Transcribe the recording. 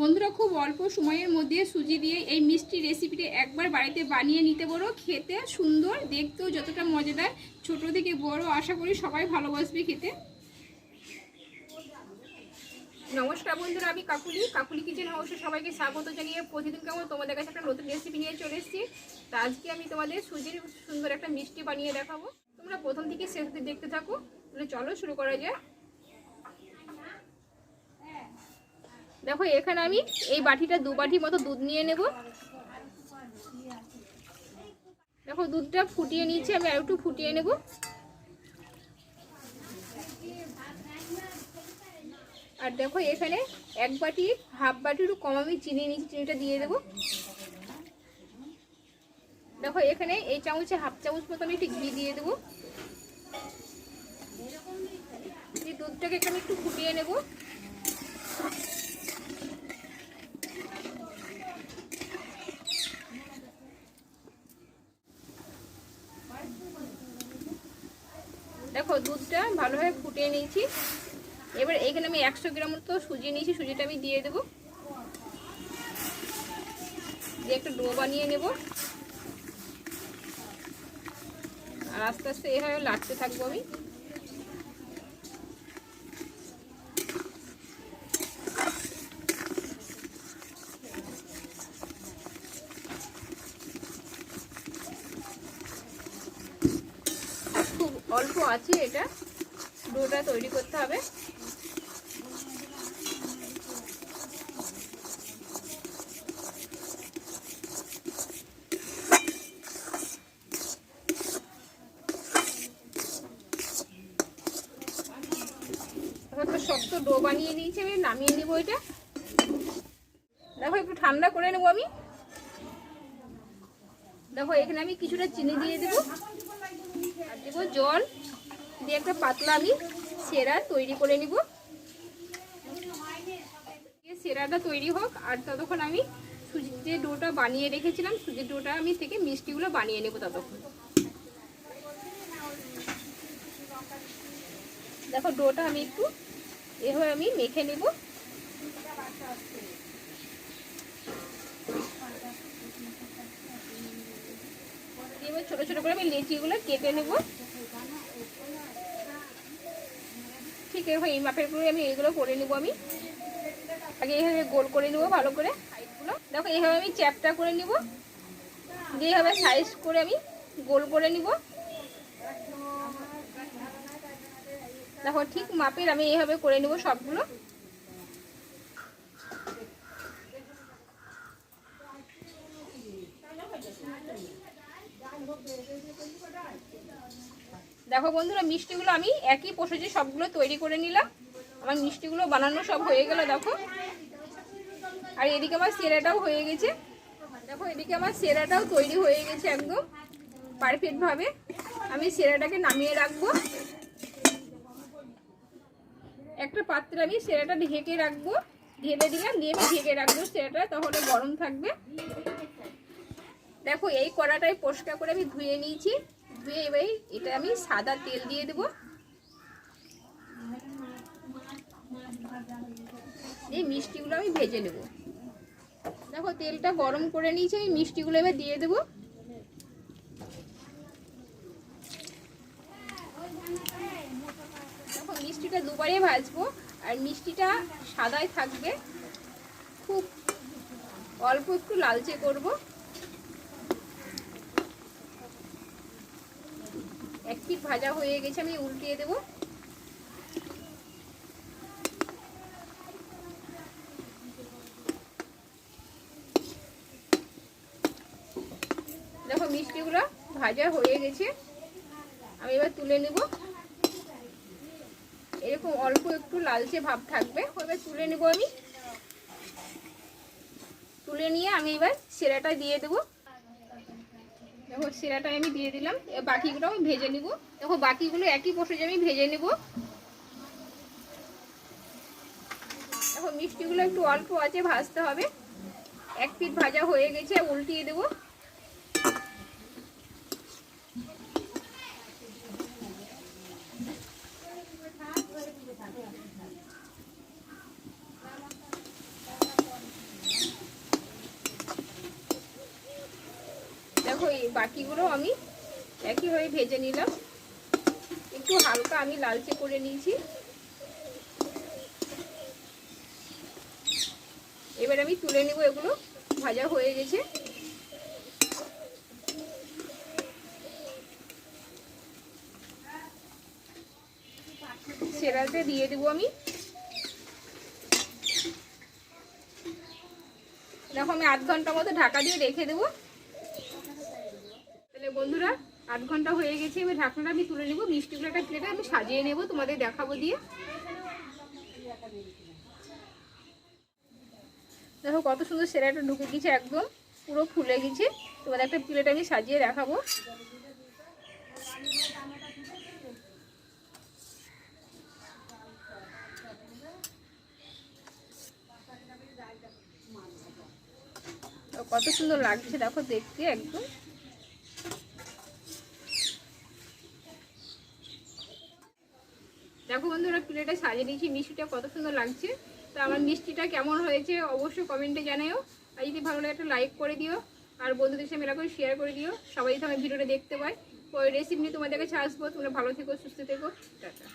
বন্ধুরা, খুব অল্প সময়ের মধ্যে সুজি দিয়ে এই মিষ্টি রেসিপিটি একবার বাড়িতে বানিয়ে নিতে পারো। খেতে সুন্দর, দেখতেও যতটা মজাদার। ছোট থেকে বড় আশা করি সবাই ভালোবাসবে খেতে। নমস্কার বন্ধুরা, আমি কাকুলি। কাকুলি কিচেন হাউসে সবাইকে স্বাগত জানিয়ে প্রতিদিন কেমন তোমাদের কাছে একটা নতুন রেসিপি নিয়ে চলে এসেছি। তা আজকে আমি তোমাদের সুজির সুন্দর একটা মিষ্টি বানিয়ে দেখাবো। তোমরা প্রথম থেকে শেষ দেখতে থাকো। তাহলে চলো শুরু করা যায় দেখো, এখানে আমি এই বাটিটা দু বাটি মতো দুধ নিয়ে নেব। দেখো, দুধটা ফুটিয়ে নিয়েছি, আমি আর একটু ফুটিয়ে নেব। আর দেখো, এখানে এক বাটি, হাফ বাটিরও কম আমি চিনি নিয়েছি, চিনিটা দিয়ে দেবো। দেখো, এখানে এই চামচে হাফ চামচ মতো আমি একটু ঘি দিয়ে দেবো। দুধটাকে এখানে একটু ফুটিয়ে নেব। দেখো, দুধটা ভালোভাবে ফুটিয়ে নিয়েছি। এবার এখানে আমি একশো গ্রাম মতো সুজি নিয়েছি, সুজিটা আমি দিয়ে দেবো। দিয়ে একটা ডো বানিয়ে নেব। আর আস্তে আস্তে এভাবে লাটতে থাকব আমি খুব অল্প আছে এটা। ডোটা তৈরি করতে হবে। শক্ত ডো বানিয়ে নিয়েছি আমি, নামিয়ে নিব এটা। দেখো, একটু ঠান্ডা করে নেব আমি। দেখো, এখানে আমি কিছুটা চিনি দিয়ে দেবো। আর দেবো জল। দিয়ে একটা পাতলা আমি সেরা তৈরি করে নিব। সেরাটা তৈরি হোক, আর ততক্ষণ আমি সুজির যে ডোটা বানিয়ে রেখেছিলাম, সুজির ডোটা আমি থেকে মিষ্টিগুলো বানিয়ে নেব ততক্ষণ। দেখো ডোটা আমি একটু এভাবে আমি মেখে নেব। এবার ছোট ছোট করে আমি লেচিগুলো কেটে নেব। ঠিক এভাবে এই মাপের করে আমি এইগুলো করে নেব আমি। আগে এইভাবে গোল করে নেব ভালো করে। সাইডগুলো দেখো, এইভাবে আমি চ্যাপটা করে নিব। দিয়ে এইভাবে সাইজ করে আমি গোল করে নিব। দেখো, ঠিক মাপের আমি এইভাবে করে নিব সবগুলো। দেখো বন্ধুরা, মিষ্টিগুলো আমি একই প্রসেসে সবগুলো তৈরি করে নিলাম। আমার মিষ্টিগুলো বানানো সব হয়ে গেল, দেখো। আর এদিকে আমার সেরাটাও হয়ে গেছে। দেখো, এদিকে আমার সেরাটাও তৈরি হয়ে গেছে একদম পারফেক্টভাবে আমি সেরাটাকে নামিয়ে রাখব। একটা পাত্রে আমি সেরাটা ঢেকে রাখব। ঢেলে দিলাম দিয়ে আমি ঢেকে রাখব সেরাটা, তাহলে গরম থাকবে। দেখো, এই কড়াটাই পরিষ্কার করে আমি ধুয়ে নিয়েছি। ধুয়ে এবার। এটা আমি সাদা তেল দিয়ে দেবো। এই মিষ্টিগুলো আমি ভেজে নেব। দেখো, তেলটা গরম করে নিয়েছি, আমি মিষ্টিগুলো এবার দিয়ে দেবো। দেখো, মিষ্টিটা দুবারে ভাজবো, আর মিষ্টিটা সাদাই থাকবে। খুব অল্প একটু লালচে করব। পিঠ ভাজা হয়ে গেছে আমি উল্টিয়ে দেবো। দেখো মিষ্টিগুলো ভাজা হয়ে গেছে। আমি এবার তুলে নেব। এরকম অল্প একটু লালচে ভাব থাকবে। এবার তুলে নেব আমি। তুলে নিয়ে আমি এবার সেরাটা দিয়ে দেবো। দেখো, সেরাটা আমি দিয়ে দিলাম। বাকিগুলো আমি ভেজে নিব। দেখো, বাকিগুলো একই বসে আমি ভেজে নিব। দেখো, মিষ্টিগুলো একটু অল্প আছে, ভাজতে হবে। এক পিঠ ভাজা হয়ে গেছে, উল্টিয়ে দেবো। বাকিগুলো আমি একইভাবে ভেজে নিলাম। একটু হালকা আমি লালচে করে নিয়েছি। এবার আমি তুলে নেব, এগুলো ভাজা হয়ে গেছে। সেরাতে দিয়ে দেবো আমি। দেখো, আমি আধ ঘণ্টা মতো ঢাকা দিয়ে রেখে দেবো। বন্ধুরা, আধ ঘণ্টা হয়ে গেছে, এবার ঢাকনাটা আমি তুলে নেব, মিষ্টিগুলো একটা প্লেটে আমি সাজিয়ে নেব, তোমাদের দেখাবো দিয়ে। দেখো কত সুন্দর সেরাটা ঢুকে গেছে একদম, পুরো ফুলে গেছে। তোমাদের একটা প্লেট আমি সাজিয়ে দেখাবো। কত সুন্দর লাগছে, দেখো দেখতে একদম। দেখো বন্ধুরা, প্লেটে সাজিয়ে দিয়েছি মিষ্টিটা কত সুন্দর লাগছে। তো আমার মিষ্টিটা কেমন হয়েছে অবশ্যই কমেন্টে জানাও আর যদি ভালো লাগে, একটা লাইক করে দিও। আর বন্ধুদের সাথে করে শেয়ার করে দিও। সবাই যদি আমার ভিডিওটা দেখতে পাই ওই রেসিপি নিয়ে তোমাদের কাছে আসব। তোমরা ভালো থেকো, সুস্থ থেকো। টাটা।